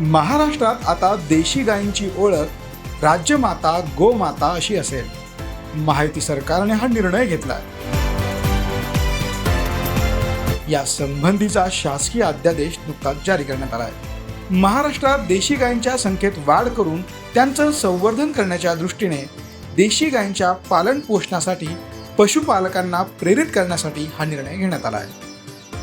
महाराष्ट्रात आता देशी गायींची ओळख राज्यमाता गोमाता अशी असेल. माहिती सरकारने हा निर्णय घेतला या संबंधीचा शासकीय अध्यादेश नुकताच जारी करण्यात आला आहे महाराष्ट्रात देशी गायींच्या संख्येत वाढ करून त्यांचं संवर्धन करण्याच्या दृष्टीने देशी गायींच्या पालन पोषणासाठी पशुपालकांना प्रेरित करण्यासाठी हा निर्णय घेण्यात आला आहे